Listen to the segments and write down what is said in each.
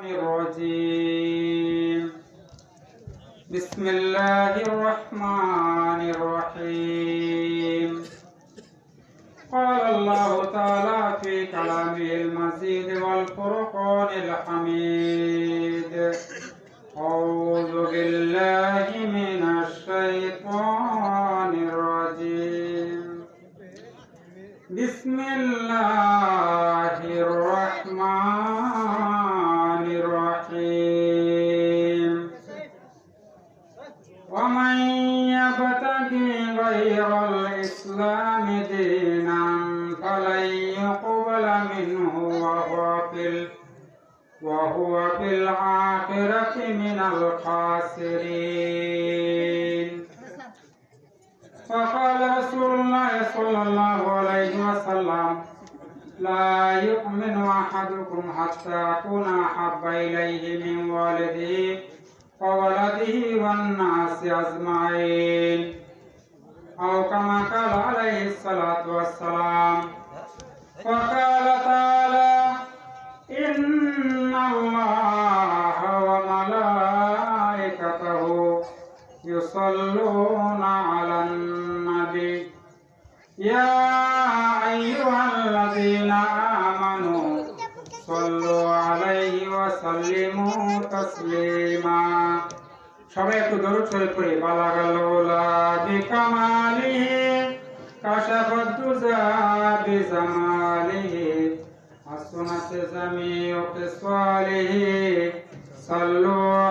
الرجيم. بسم الله الرحمن الرحيم. قال الله تعالى في كلامه المزيد والفرقان الحميد. أعوذ بالله من الشيطان الرجيم. بسم الله الآخرة من الخاسرين. فقال رسول الله صلى الله عليه وسلم لا يؤمن أحدكم حتى أكون أحب إليه من والده وولده والناس أجمعين. أو كما قال عليه الصلاة والسلام وقال تعالى إن الله يصلون على النبي يا أيها الذين آمنوا صلوا عليه وسلموا تسليما সবাই একটু দরুদ শরীফ পড়ি বালাগাল্লাউলা বিকামালিহি কাশাফাদ্দুজা বিজামালিহি হাসনাত জামিউ কিসওয়ালিহি সাল্লু আলাইহি ওয়া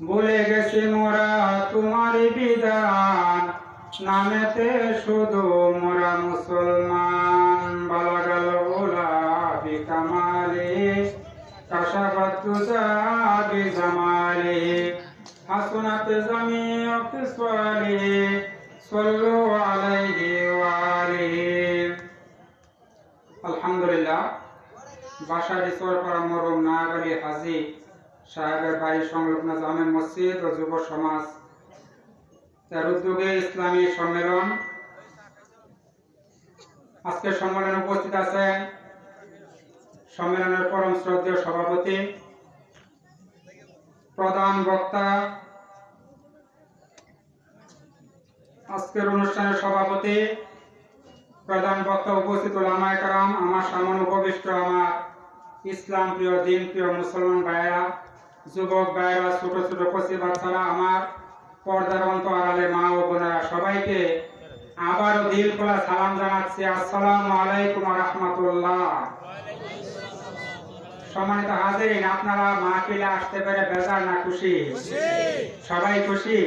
ভুলে গেছি মোরা তোমার বিধান। নামেতে শুধু মোরা মুসলমান। বলা গেল ওলা হাসনাতে জামি অফিসালে সল্লু আলাইহি ওয়ালিহি আলহামদুলিল্লাহ বাসা রিসোর্ট পারা মরম নাগারি হাজি সাহেবের বাড়ি সংলগ্ন জামে মসজিদ ও যুব সমাজ। তার উদ্যোগে ইসলামী সম্মেলন। আজকের সম্মেলনে উপস্থিত আছেন সম্মেলনের পরম শ্রদ্ধেয় সভাপতি, প্রধান বক্তা, আজকের অনুষ্ঠানের সভাপতি, প্রধান বক্তা উপস্থিত ওলামায় কারাম, আমার সামনে উপবিষ্ট আমার ইসলাম প্রিয় দিন প্রিয় মুসলমান ভাইয়েরা। যুবক, ভাইয়েরা, ছোট ছোট কচি বাচ্চারা, আমার পর্দার অন্ত আড়ালে মা ও বোনেরা, সবাইকে আবারও দিল খোলা সালাম জানাচ্ছি। আসসালামু আলাইকুম রহমতুল্লাহ। সম্মানিত হাজিরিন, আপনারা মাহফিলে আসতে পেরে বেজার না খুশি? সবাই খুশি?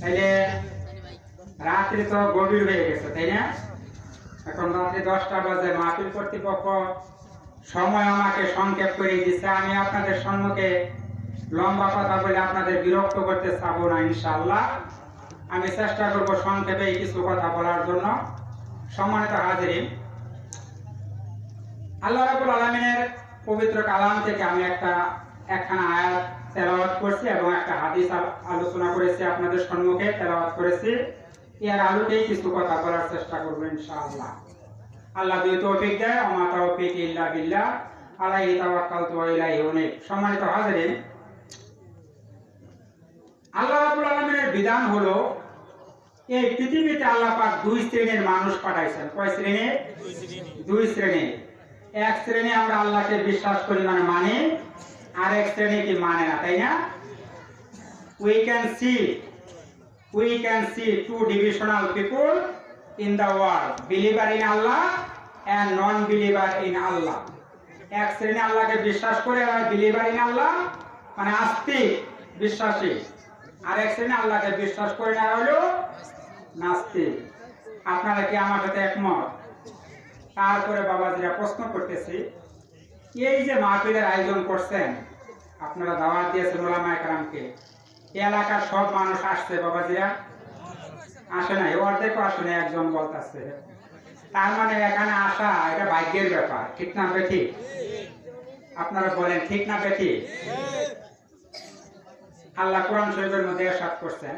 তাইলে রাত্রি তো গভীর হয়ে গেছে, তাই না? এখন রাত্রি দশটা বাজে, মাহফিল কর্তৃপক্ষ সময় আমাকে সংক্ষেপ করে দিচ্ছে। আমি আপনাদের সম্মুখে লম্বা কথা বলে আপনাদের বিরক্ত করতে চাবো না ইনশাল্লাহ আমি চেষ্টা করব সংক্ষেপে কিছু কথা বলার জন্য। সম্মানিত হাজিরিন, আল্লাহ রাব্বুল আলামিনের পবিত্র কালাম থেকে আমি একটা একখানা আয়াত তেলাওয়াত করছি এবং একটা হাদিস আলোচনা করেছি আপনাদের সম্মুখে তেলাওয়াত করেছি। এর আলোকেই কিছু কথা বলার চেষ্টা করব, ইনশাআল্লাহ। আল্লাহ দুই তৌফিক দেয় ওমা তৌফিক ইল্লা বিল্লাহ। আলাইহি তাওয়াক্কালতু ওয়া ইলাইহি উনীব। সম্মানিত হাজিরিন আল্লাহ রাব্বুল আলামিনের বিধান হলো এই পৃথিবীতে আল্লাহ পাক দুই শ্রেণির মানুষ পাঠাইছেন। কয় শ্রেণির দুই শ্রেণি। এক শ্রেণি আমরা আল্লাহকে বিশ্বাস করি মানে মানে আর এক শ্রেণি কি মানে না তাই না? We can see we can see two divisional people in the world believer in Allah and non believer in Allah এক শ্রেণি আল্লাহকে বিশ্বাস করে বিলিভার ইন আল্লাহ মানে আস্তিক, বিশ্বাসী। আর এক শ্রেণি আল্লাহকে বিশ্বাস করে না হলো নাস্তিক। আপনারা কি আমার সাথে একমত? তারপরে প্রশ্ন করতেছি, এই যে মাহফিলের আয়োজন করছেন, আপনারা দাওয়াত দিয়েছেন ওলামা একরামকে এলাকার সব মানুষ আসছে বাবাজিরা? আসে নাই, অর্ধেকও আসে নাই, একজন বলতেছে। তার মানে এখানে আসা, এটা ভাগ্যের ব্যাপার। ঠিক না, বেঠি? আপনারা বলেন, ঠিক না, বেঠি? আল্লাহ কোরআন শরীফের মধ্যে এরশাদ করছেন।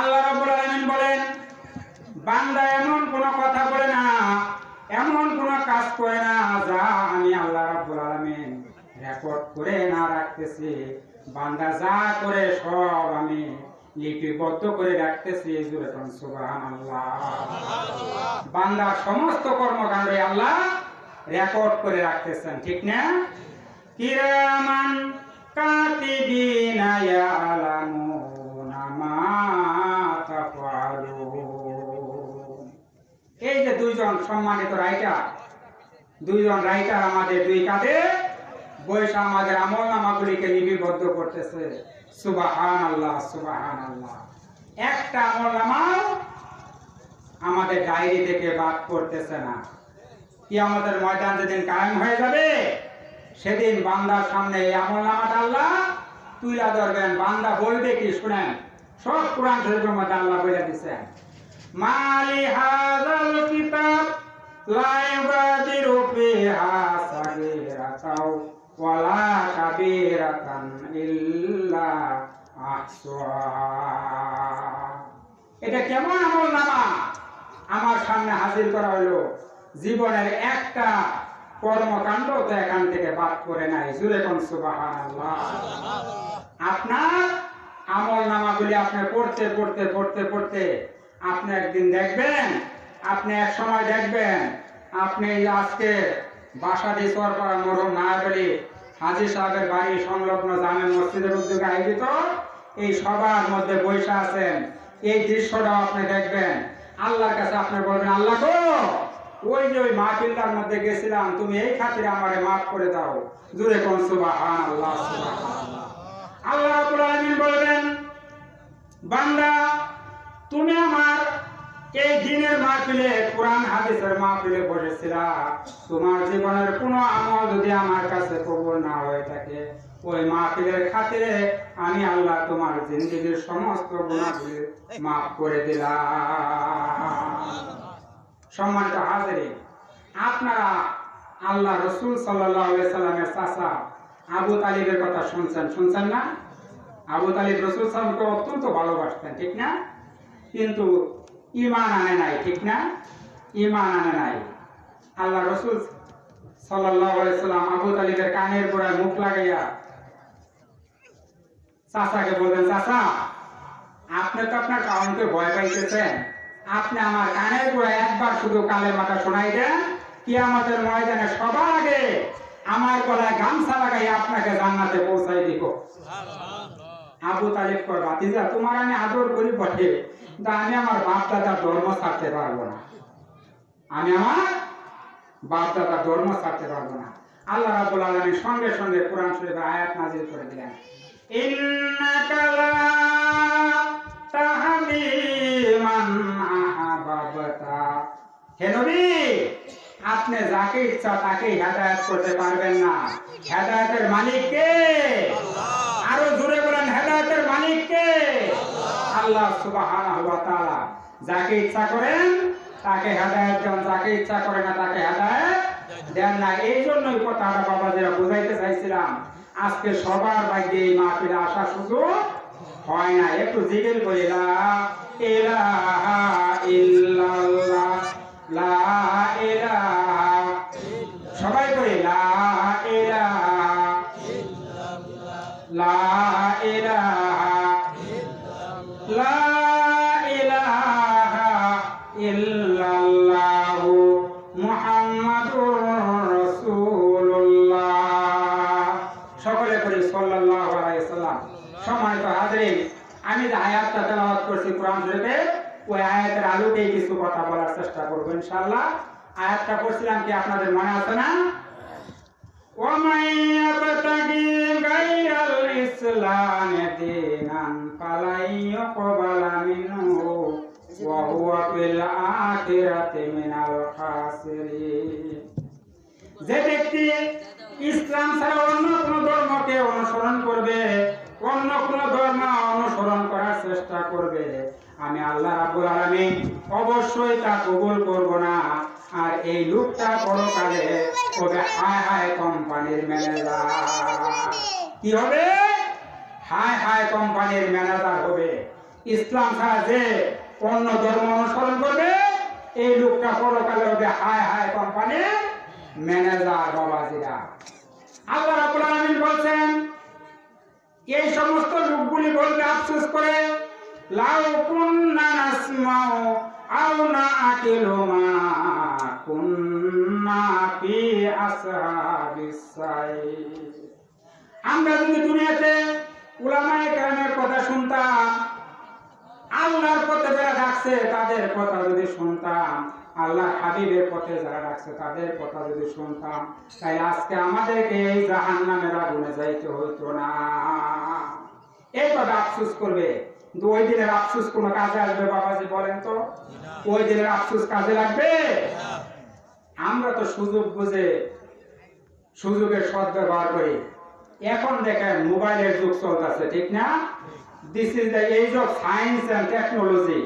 আল্লাহ বলেন, বান্দা এমন কোন কথা বলে না, এমন কাজ করে না, যা আমি আল্লাহ রাব্বুল আলামিন রেকর্ড করে না রাখতেছি। বান্দা যা করে সব আমি লিপিবদ্ধ করে রাখতেছি সুবহানাল্লাহ। বান্দার সমস্ত কর্মকাণ্ড আল্লাহ রেকর্ড করে রাখতেছেন, ঠিক না? কিরামান কাতিবিনা ইয়ালামুনা এই যে দুইজন সম্মানিত রাইটার দুইজন রাইটার আমাদের দুই কাঁধে বৈশা আমাদের আমল নামাগুলিকে লিপিবদ্ধ করতেছে। সুবাহান আল্লাহ সুবাহান আল্লাহ একটা আমল নামাও আমাদের ডায়েরি থেকে বাদ করতেছে না। কি আমাদের ময়দান যেদিন কায়েম হয়ে যাবে, সেদিন বান্দার সামনে এই আমল নামাটা আল্লাহ তুইলা ধরবেন। বান্দা বলবে কি, শুনেন, সব কোরআন শরীফের মধ্যে আল্লাহ বলে দিচ্ছেন মালি হাজাল কিতাব লা ইউগাদিরু ফিহা সাগীরাতাও ওয়ালা কাবীরাতান ইল্লা আহসাহা এটা কেমন আমল নামা? আমার সামনে হাজির করা হলো জীবনের একটা কর্মকাণ্ড তো এখান থেকে বাদ করে নাই। জুড়ে কোন আপনার আমল নামাগুলি আপনি পড়তে পড়তে পড়তে পড়তে আপনি একদিন দেখবেন আপনি এক সময় দেখবেন, আপনি আজকে বাসাদি সরকার মরম নায়াবলি হাজি সাহেবের বাড়ি সংলগ্ন জামেন মসজিদের উদ্যোগে আয়োজিত। এই সবার মধ্যে বসে আছেন। এই দৃশ্যটাও আপনি দেখবেন। আল্লাহর কাছে আপনি বলবেন, আল্লাহ গো, ওই যে ওই মাহফিলটার মধ্যে গেছিলাম, তুমি এই খাতিরে আমারে মাফ করে দাও। জুড়ে কোন সুবাহান আল্লাহ। আল্লাহ বলবেন, বান্দা, তুমি আমার এই দিনের মাহফিলে, কোরআন, হাদিসের মাহফিলে তোমার জীবনের কোনো আমল যদি আমার কাছে না হয়ে থাকে, ওই মাহফিলের খাতিরে আমি আল্লাহ তোমার জিন্দগির সমস্ত গুণাগুলি মাফ করে দিলাম। সম্মানিত হাজিরে আপনারা আল্লাহ রসুল সাল্লাহ সাল্লামের চাষা আবু তালিবের কথা শুনছেন? শুনছেন না? আবু তালিব রসুল সাল্লামকে অত্যন্ত ভালোবাসতেন, ঠিক না? কিন্তু ইমান আনে নাই, ঠিক না? ইমান আনে নাই। আল্লাহ রসুল সাল্লাম আবু তালিবের কানের গোড়ায় মুখ লাগাইয়া চাচাকে বলবেন চাচা, আপনি তো আপনার কাউন্টে ভয় পাইতেছেন। আপনি আমার কানের গোড়ায় একবার শুধু কালে মাথা শোনাই দেন কি আমাদের ময়দানে সবার আগে আমার গলায় গামছা লাগাই আপনাকে জান্নাতে পৌঁছাই দিব। আবু তালিব কর বাতিজা তোমার আমি আদর করি বটে কিন্তু আমি আমার বাপ দাদার ধর্ম ছাড়তে পারব না। আমি আমার বাপ দাদার ধর্ম ছাড়তে পারব না। আল্লাহ রাব্বুল আলামিন সঙ্গে সঙ্গে কোরআন শরীফের আয়াত নাজিল করে দিলেন। আপনি যাকে ইচ্ছা তাকে হেদায়েত করতে পারবেন না। হেদায়েতের মালিক কে? আরও জোরে বলেন হেদায়েতের মালিক কে আল্লাহ সুবহানাহু ওয়া তাআলা যাকে ইচ্ছা করেন, তাকে হেদায়েত দেন। যাকে ইচ্ছা করে না, তাকে হেদায়েত দেন না। এই জন্যই কথাটা বাবা যেটা বুঝাইতে চাইছিলাম, আজকে সবার ভাগ্যে এই মাহফিলে আসা সুযোগ হয় না। একটু জিগেল করি, লা ইলাহা ইল্লাল্লাহ, লা ইলাহা সবাই করি লা ইলাহা ইল্লাল্লাহ, লা ইলাহা লা সকলে করি সাল্লাল্লাহু আলাইহি সাল্লাম। সম্মানিত আমি যে আয়াতটা তেলাওয়াত করছি কোরআন শরীফে, ওই আয়াতের আলোতেই কিছু কথা বলার চেষ্টা করব ইনশাআল্লাহ। আয়াতটা পড়ছিলাম কি আপনাদের মনে আছে না? ومن يبتغي غير الإسلام دينا فلن يقبل منه وهو في الآخرة من الخاسرين যে ব্যক্তি ইসলাম ছাড়া অন্য কোন ধর্মকে অনুসরণ করবে অন্য কোন ধর্ম অনুসরণ করার চেষ্টা করবে আমি আল্লাহ রাব্বুল আলামিন অবশ্যই তা কবুল করব না আর এই লোকটা পরকালে হবে। হায় হায় কোম্পানির ম্যানেজার। কি হবে? হায় হায় কোম্পানির ম্যানেজার হবে। ইসলাম ছাড়া যে অন্য ধর্ম অনুসরণ করবে, এই লোকটা পরকালে হবে। হায় হায় কোম্পানির ম্যানেজার বাবাজিরা। আল্লাহ রাব্বুল আলামিন বলছেন, এই সমস্ত লোকগুলি বলতে আফসোস করে, লাউ কুন্না নাসমাউ আমরা যদি দুনিয়াতে উলামায়ে কেরামের কথা শুনতাম, আল্লাহর পথে যারা ডাকছে তাদের কথা যদি শুনতাম আল্লাহ হাবিবের পথে যারা ডাকছে তাদের কথা যদি শুনতাম, তাই আজকে আমাদেরকে এই জাহান নামের আগুনে যাইতে হইতো না। এই কথা আফসুস করবে। কিন্তু ওই দিনের আফসুস কোনো কাজে আসবে, বাবাজি বলেন তো। ওই দিনের আফসুস কাজে লাগবে? আমরা তো সুযোগ বুঝে সুযোগের সদ্ব্যবহার করি। এখন দেখেন মোবাইলের যুগ চলতেছে, ঠিক না? This is the age of science and technology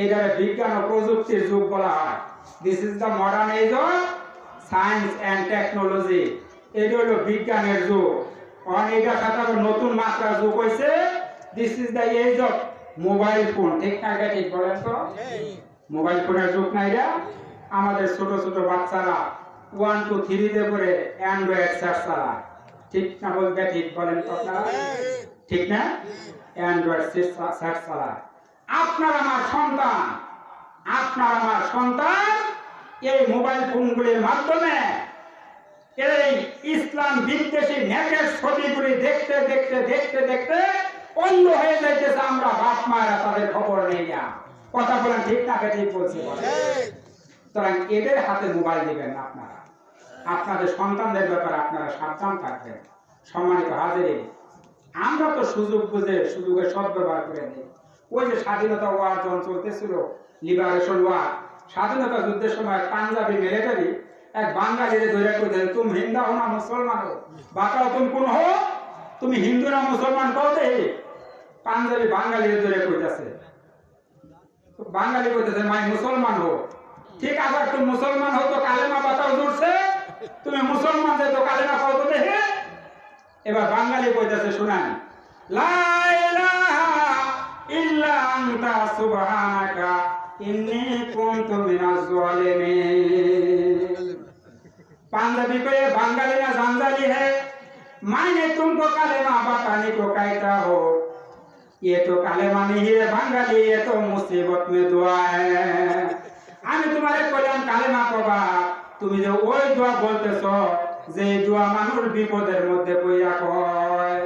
এটারে বিজ্ঞান ও প্রযুক্তির যুগ বলা হয়। This is the modern age of science and technology এটা হলো বিজ্ঞানের যুগ। কারণ এটার সাথে নতুন মাত্রার যুগ হয়েছে this is the age of mobile phone ঠিক না এটা ঠিক বলেন তো মোবাইল ফোনের যুগ না এটা আমাদের ছোট ছোট বাচ্চারা ওয়ান টু থ্রিতে করে অ্যান্ড্রয়েড সার্চ চালায়। ঠিক না বলবে ঠিক বলেন তো আপনারা? ঠিক না? অ্যান্ড্রয়েড সার্চ চালায়। আপনার আমার সন্তান, আপনার আমার সন্তান এই মোবাইল ফোনগুলির মাধ্যমে এই ইসলাম বিদ্বেষী নেকের ছবিগুলি দেখতে দেখতে দেখতে দেখতে অন্ধ হয়ে যাইতেছে আমরা, বাপ মায়েরা তাদের খবর নেই না। কথা বলেন, ঠিক না ঠিক বলছি? সুতরাং এদের হাতে মোবাইল দিবেন আপনারা। আপনাদের সন্তানদের ব্যাপারে আপনারা সাবধান থাকবেন। সম্মানিত হাজিরে আমরা তো সুযোগ বুঝে, সুযোগের সদ্ব্যবহার করে নিই। ওই যে স্বাধীনতা ওয়ার যখন চলতেছিল লিবারেশন ওয়ার স্বাধীনতা যুদ্ধের সময় পাঞ্জাবি মিলিটারি এক বাঙালির ধরে কইতে তুমি হিন্দা হো না মুসলমান হো বাঁকাও, তুমি কোন হো তুমি হিন্দু না মুসলমান কও পাঞ্জাবি বাঙালি ধরে কইতাছে। বাঙালি কইতেছে, মাই মুসলমান হো ঠিক আছে, একটু মুসলমান হো তো কালেমা পাতাও জুড়ছে। তুমি মুসলমান যে তো কালেমা পাও তো দেখে। এবার বাঙালি কইতেছে, শুনান, লা ইলাহা ইল্লা আনতা সুবহানাকা, ইন্নী কুনতু বাঙালি না জানজালি হে। মাইনে তুমকো কালেমা বাতানি কো কাইতা হোক ये तो कालेमा नहीं है बंगाली ये तो मुसीबत में दुआ है আমি তোমারে কইলাম কালেমা কবা তুমি যে ওই দোয়া বলতেছো যে এই দোয়া মানুষ বিপদের মধ্যে কইয়া কয়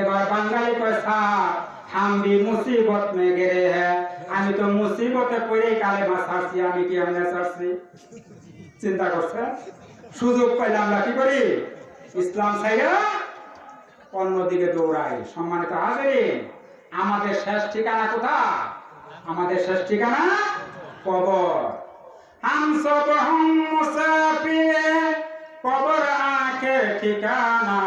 এবার বাঙালি কয় স্যার হামবি মুসিবত মে গেরে হ্যাঁ আমি তো মুসিবতে পড়ে কালেমা ছাড়ছি আমি কি আমি ছাড়ছি চিন্তা করছে সুযোগ পাইলে আমরা কি করি ইসলাম ছাইরা অন্যদিকে দৌড়াই সম্মানিত হাজিরিন আমাদের শেষ ঠিকানা কোথায়? আমাদের শেষ ঠিকানা কবর। হাম মুসাফিরে কবর আঁখে ঠিকানা।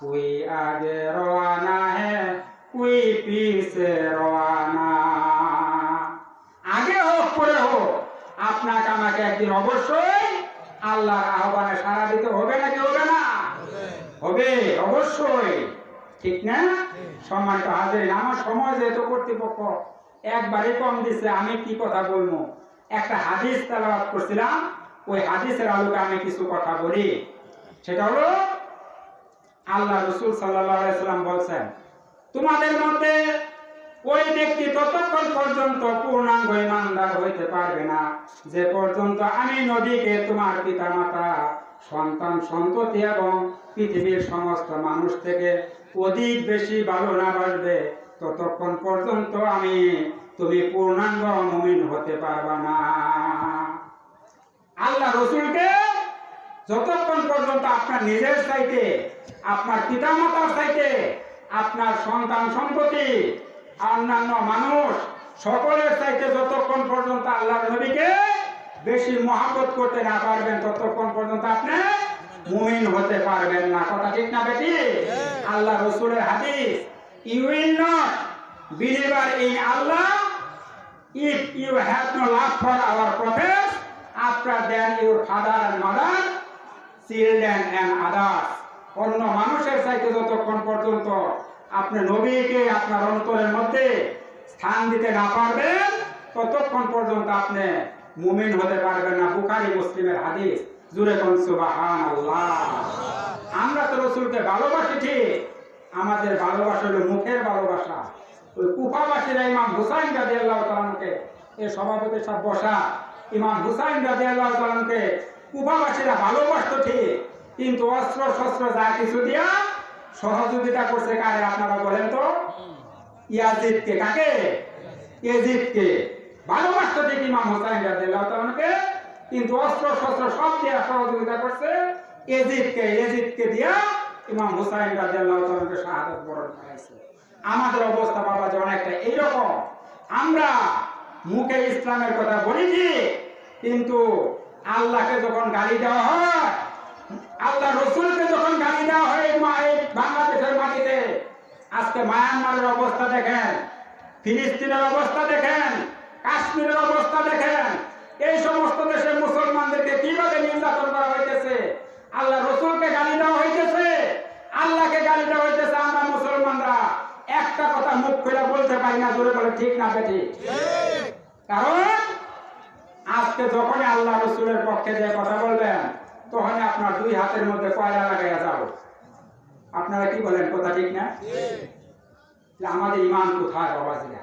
কুই আগে রওয়ানা হে কুই পিছে রওয়ানা। আগে হোক পরে হোক আপনাকে আমাকে একদিন অবশ্যই আল্লাহর আহ্বানে সারা দিতে হবে নাকি হবে না? হবে অবশ্যই। ঠিক না? সম্মানিত হাজির আমার সময় যেহেতু কর্তৃপক্ষ একবারে কম দিচ্ছে আমি কি কথা বলব? একটা হাদিস তেলাওয়াত করছিলাম, ওই হাদিসের আলোকে আমি কিছু কথা বলি। সেটা হলো, আল্লাহ রসুল সাল্লাম বলছেন, তোমাদের মধ্যে ওই ব্যক্তি ততক্ষণ পর্যন্ত পূর্ণাঙ্গ ইমানদার হইতে পারবে না। যে পর্যন্ত আমি নদীকে তোমার পিতা মাতা সন্তান সন্ততি এবং পৃথিবীর সমস্ত মানুষ থেকে অধিক বেশি ভালো না বাসবে ততক্ষণ পর্যন্ত আমি তুমি পূর্ণাঙ্গ মুমিন হতে পারবা না। আল্লাহ রসুলকে যতক্ষণ পর্যন্ত আপনার নিজের চাইতে, আপনার পিতামাতার চাইতে, আপনার সন্তান সম্পত্তি অন্যান্য মানুষ সকলের চাইতে যতক্ষণ পর্যন্ত আল্লাহ নবীকে বেশি মহাব্বত করতে না পারবেন ততক্ষণ পর্যন্ত আপনি মুমিন হতে পারবেন না। কথা ঠিক না বেটি? আল্লাহ রসুলের হাদিস you will not believer in Allah if you have no love for our prophets after than your father and mother children and others. অন্য মানুষের চাইতে যতক্ষণ পর্যন্ত আপনি নবীকে আপনার অন্তরের মধ্যে স্থান দিতে না পারবেন ততক্ষণ পর্যন্ত আপনি মুমিন হতে পারবেন না। বুখারি মুসলিমের হাদিস জুরে কোন সুবাহান আল্লাহ আমরা তো রসুলকে ভালোবাসি ঠিক, আমাদের ভালোবাসা হলো মুখের ভালোবাসা। ওই কুফাবাসীরা ইমাম হুসাইন রাজি আল্লাহ তালামকে এ সভাপতি সব বসা, ইমাম হুসাইন রাজি আল্লাহ তালামকে কুফাবাসীরা ভালোবাসতো ঠিক, কিন্তু অস্ত্র শস্ত্র যা কিছু দিয়া সহযোগিতা করছে কারে আপনারা বলেন তো? ইয়াজিদকে কাকে? এজিদকে ভালোবাসতো ঠিক ইমাম হুসাইন রাজি আল্লাহ তালামকে কিন্তু অস্ত্র শস্ত্র সব দিয়া সহযোগিতা করছে এজিদকে। এজিদকে দিয়া ইমাম হুসাইন রাজি আল্লাহ তালামকে শাহাদত বরণ করাইছে। আমাদের অবস্থা বাবা যে অনেকটা এইরকম। আমরা মুখে ইসলামের কথা বলেছি কিন্তু আল্লাহকে যখন গালি দেওয়া হয়, আল্লাহ রসুলকে যখন গালি দেওয়া হয় বাংলাদেশের মাটিতে, আজকে মায়ানমারের অবস্থা দেখেন, ফিলিস্তিনের অবস্থা দেখেন কাশ্মীরের অবস্থা দেখেন। এই সমস্ত দেশে মুসলমানদেরকে কীভাবে নির্যাতন করা হইতেছে? আল্লাহ রসুলকে গালি দেওয়া হইতেছে। আল্লাহকে গালি দেওয়া হইতেছে আমরা মুসলমানরা। একটা কথা মুখ খুলে বলতে পারি না জোরে বলে ঠিক না বেঠি কারণ আজকে যখন আল্লাহ রসুলের পক্ষে যে কথা বলবেন তখন আপনার দুই হাতের মধ্যে কয়লা লাগাইয়া যাও। আপনারা কি বলেন কথা ঠিক না? আমাদের ইমান কোথায় বাবাজিরা?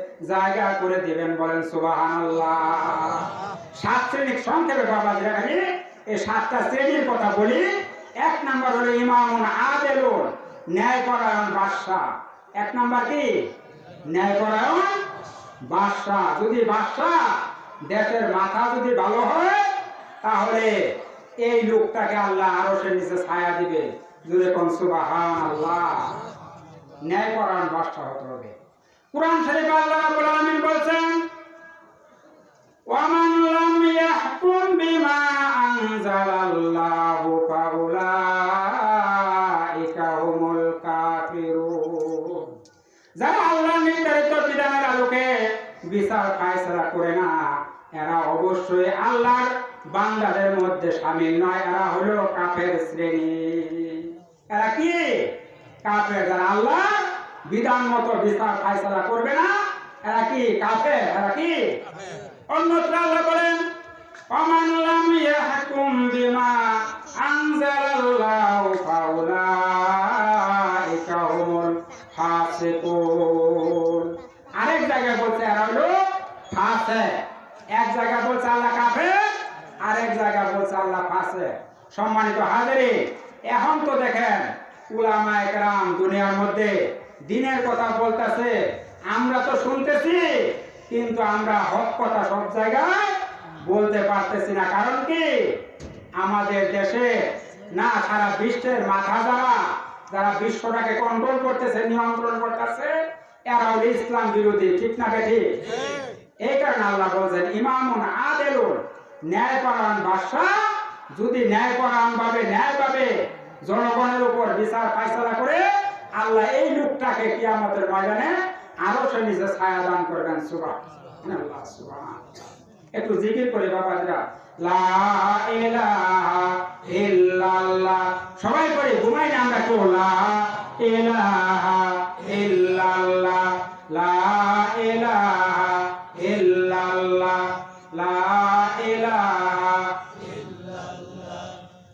জায়গা করে দিবেন বলেন, সুবহানাল্লাহ। সাত শ্রেণির সংক্ষেপে বাবা যেখানে এই সাতটা শ্রেণির কথা বলি। এক নাম্বার হলো ইমামুন আদেলুন, ন্যায়পরায়ণ বাদশাহ। এক নাম্বার কি? ন্যায়পরায়ণ বাদশাহ। যদি বাদশাহ দেশের মাথা যদি ভালো হয়, তাহলে এই লোকটাকে আল্লাহ আরও সে নিচে ছায়া দিবে। যদি কোন সুবাহান আল্লাহ ন্যায়পরায়ণ বাদশাহ হতে হবে। কোরআন শরীফ আল্লাহ রাব্বুল আলামিন বলেন ওয়া মান লাম ইয়াহকুম বিমা আনজালাল্লাহু ফাউলাইকা হুমুল কাফিরুন. যারা আল্লাহর নির্ধারিত বিধানের আলোকে বিচার ফায়সালা করে না, এরা অবশ্যই আল্লাহর বান্দাদের মধ্যে সামিল নয়, এরা হলো কাফের শ্রেণি। এরা কি? কাফের, যারা আল্লাহ বিধান মতো বিচার ফায়সালা করবে না। এরা কি কাফে এরা কি? অন্যত্র আল্লাহ বলেন ইয়াহকুম বিমা আনজালাল্লাহু ফাউলাইকা হুমুল ফাসিকুন। আরেক জায়গায় বলছে, এরা হলো ফাসে এক জায়গা বলছে, আল্লাহ কাফে আরেক জায়গা বলছে, আল্লাহ ফাসে সম্মানিত হাজারি, এখন তো দেখেন উলামা একরাম দুনিয়ার মধ্যে দিনের কথা বলতেছে, আমরা তো শুনতেছি, কিন্তু আমরা হক কথা সব জায়গায় বলতে পারতেছি না। কারণ কি? আমাদের দেশে না, সারা বিশ্বের মাথা যারা যারা বিশ্বটাকে কন্ট্রোল করতেছে, নিয়ন্ত্রণ করতেছে, এরা হলো ইসলাম বিরোধী, ঠিক না বেঠি? এই কারণে আল্লাহ বলছেন, ইমামুন আদেলুন, ন্যায়পরায়ণ বাদশাহ যদি ন্যায়পরায়ণ ভাবে ন্যায় ভাবে জনগণের উপর বিচার ফাইসলা করে আল্লাহ এই লোকটাকে কিয়ামতের ময়দানে আরও সে নিজে ছায়া দান করবেন সুবাহ একটু জিকির করে, বাবাজরা। সবাই করে ঘুমাই না আমরা তো লা লা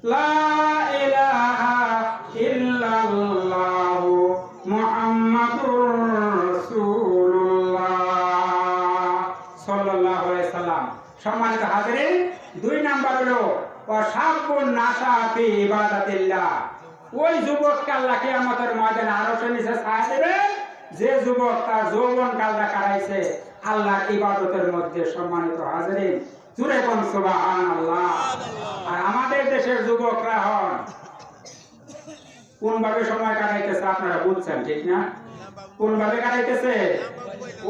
লা সম্মানিত হাজিরিন দুই নাম্বার হলো, অসাবুন ইবাদাতিল্লাহ। ওই কিয়ামতের ময়দানে নিচে ছায়া দেবে। যে যুবক তার যৌবন কালটা ইবাদতের মধ্যে সম্মানিত জুড়ে কোন সুবাহান আল্লাহ আর আমাদের দেশের যুবকরা হন কোন ভাবে সময় কাটাইতেছে আপনারা বুঝছেন, ঠিক না? কোন ভাবে কাটাইতেছে?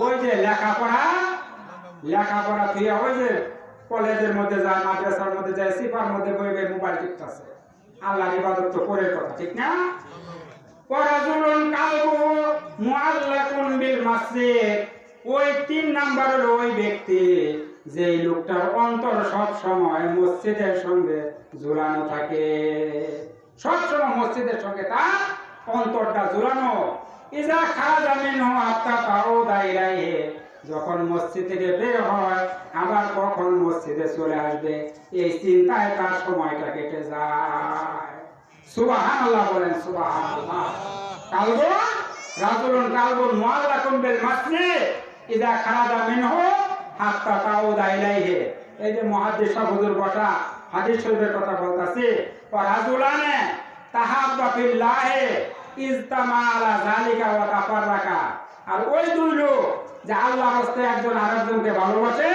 ওই যে লেখাপড়া লেখাপড়া ওই যে কলেজের মধ্যে যায়, মাদ্রাসার মধ্যে যায় সিপার মধ্যে বই বই মোবাইল টিপতেছে। ইবাদত তো করে কথা, ঠিক না? মুআল্লাকুন বিল মাসজিদ। ওই তিন নাম্বার হলো ওই ব্যক্তি যে লোকটার অন্তর সব সময় মসজিদের সঙ্গে ঝুলানো থাকে। সব সময় মসজিদের সঙ্গে তার অন্তরটা ঝুলানো। ইজা খারাজা মিনহু আত্তা তাউদা ইলাইহি যখন মসজিদ থেকে বের হয়, আবার কখন মসজিদে চলে আসবে? এই চিন্তায় তার সময়টা কেটে যায়। সুবাহান আল্লাহ বলেন সুবাহান কালবন কালবুন ইদা ইলাইহি। এই যে মুহাদ্দিস সাহেব হুজুর বসা, হাদিস শরীফের কথা বলতাছে। ওয়া রাজুলানে তাহাব্বা ফিল্লাহি ইজতামা আলা যালিকা ওয়া তাফাররাকা। আর ওই দুই লোক যে আল্লাহ হস্তে একজন আরেকজনকে ভালোবাসে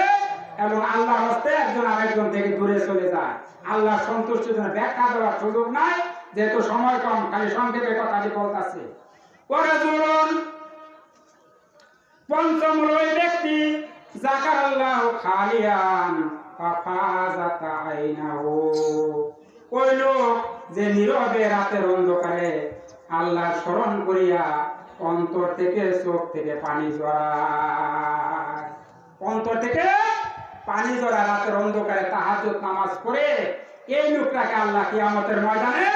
এবং আল্লাহ হস্তে একজন আরেকজন থেকে দূরে চলে যায়। আল্লাহ সন্তুষ্টির জন্য ব্যাখ্যা দেওয়ার সুযোগ নাই, যেহেতু সময় কম, খালি সংক্ষেপে কথাটি বলতাছে। পরে জুলুন পঞ্চম ওই ব্যক্তি জাকার আল্লাহ খালিয়ান ওই লোক যে নীরবে রাতের অন্ধকারে আল্লাহ স্মরণ করিয়া অন্তর থেকে চোখ থেকে পানি জড়ায়। অন্তর থেকে পানি জড়ায়, রাতের অন্ধকারে তাহাজ্জুদ নামাজ পড়ে এই লোকটাকে আল্লাহ কিয়ামতের ময়দানে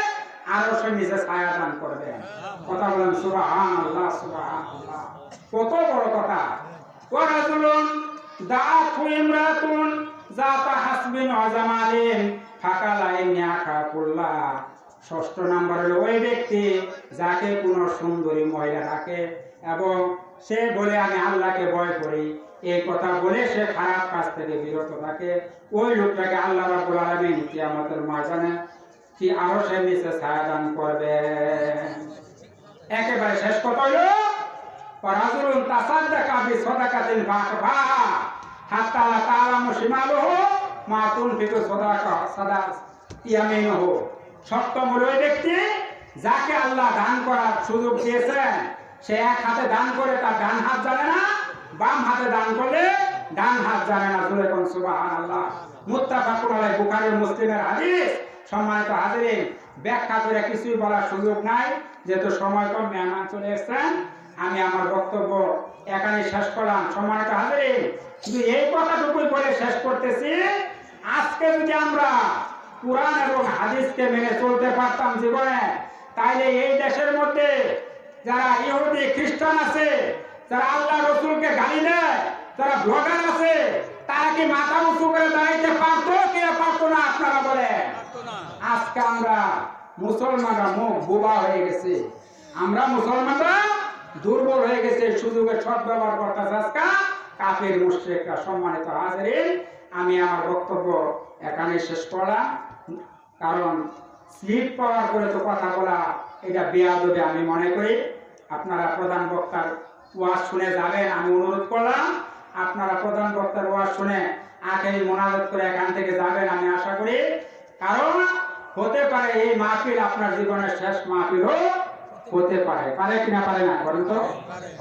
আরও সে নিচে ছায়া দান করবেন কথা বলেন সুবাহান আল্লাহ সুবাহান কত বড় কথা। ওয়ারাজুলুন দাআতু ইমরাতুন জাতা হাসবিন ওয়া জামালিন ফাকালাইন ইয়াকা কুল্লা। ষষ্ঠ নাম্বার হলো, ওই ব্যক্তি যাকে কোনো সুন্দরী মহিলা ডাকে এবং সে বলে, আমি আল্লাহকে ভয় করি। এই কথা বলে সে খারাপ কাজ থেকে বিরত থাকে। ওই লোকটাকে আল্লাহ রাব্বুল আলামিন কিয়ামতের ময়দানে কি আরও সে নিচে ছায়া দান করবে? একেবারে শেষ কথা হলো রাজুলুন তাসাদ্দাকা বিসাদাকাতিন ফাকবাহা হাত্তা লা তা'লামু শিমালুহু মা তুনফিকু সাদাকা, সাদা ইয়ামিনুহু। সপ্তম হলো ওই ব্যক্তি যাকে আল্লাহ দান করার সুযোগ দিয়েছেন, সে এক হাতে দান করে তার ডান হাত জানে না, বাম হাতে দান করলে ডান হাত জানে না। জুড়ে কোন সুবাহান আল্লাহ মুত্তাফাকুন আলাই বুখারী মুসলিমের হাদিস। সম্মানিত হাজিরিন, ব্যাখ্যা করে কিছুই বলার সুযোগ নাই। যেহেতু সময় কম, মেহমান চলে এসেছেন, আমি আমার বক্তব্য এখানে শেষ করলাম। সম্মানিত হাজিরিন, শুধু এই কথাটুকুই বলে শেষ করতেছি। আজকে যদি আমরা কোরআন এবং হাদিসকে মেনে চলতে পারতাম জীবনে। তাইলে এই দেশের মধ্যে যারা ইহুদি, খ্রিস্টান আছে, যারা আল্লাহ রসুলকে গালি দেয়, যারা ব্লগার আছে, তারা কি মাথা উঁচু করে দাঁড়াইতে পারতো? কে পারতো না আপনারা বলেন? আজকে আমরা মুসলমানরা মুখ বোবা হয়ে গেছে। আমরা মুসলমানরা দুর্বল হয়ে গেছে। সুযোগের সৎ ব্যবহার করতেছে আজকে কাফের, মুশ্রিকরা, সম্মানিত হাজারিন। আমি আমার বক্তব্য এখানে শেষ করলাম। কারণ স্লিপ পাওয়ার করে তো কথা বলা, এটা বেয়াদবে আমি মনে করি। আপনারা প্রধান বক্তার ওয়াজ শুনে যাবেন, আমি অনুরোধ করলাম, আপনারা প্রধান বক্তার ওয়াজ শুনে আখেরি মোনাজত করে এখান থেকে যাবেন আমি আশা করি। কারণ হতে পারে এই মাহফিল আপনার জীবনের শেষ মাহফিল হোক হতে পারে। পারে কিনা পারে না, বলেন তো?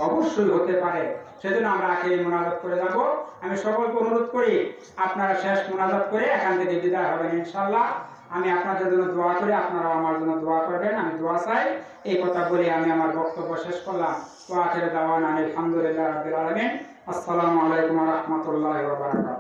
অবশ্যই হতে পারে। সেজন্য আমরা আখেরি মোনাজত করে যাব। আমি সকলকে অনুরোধ করি, আপনারা শেষ মোনাজত করে এখান থেকে বিদায় হবেন ইনশাল্লাহ আমি আপনাদের জন্য দোয়া করি আপনারা আমার জন্য দোয়া করবেন, আমি দোয়া চাই। এই কথা বলে আমি আমার বক্তব্য শেষ করলাম। ওয়া আখির দাওয়ানা আলহামদুলিল্লাহ রাব্বিল আলামিন। আসসালামু আলাইকুম রাহমাতুল্লাহি ওয়া বারাকাতুহু।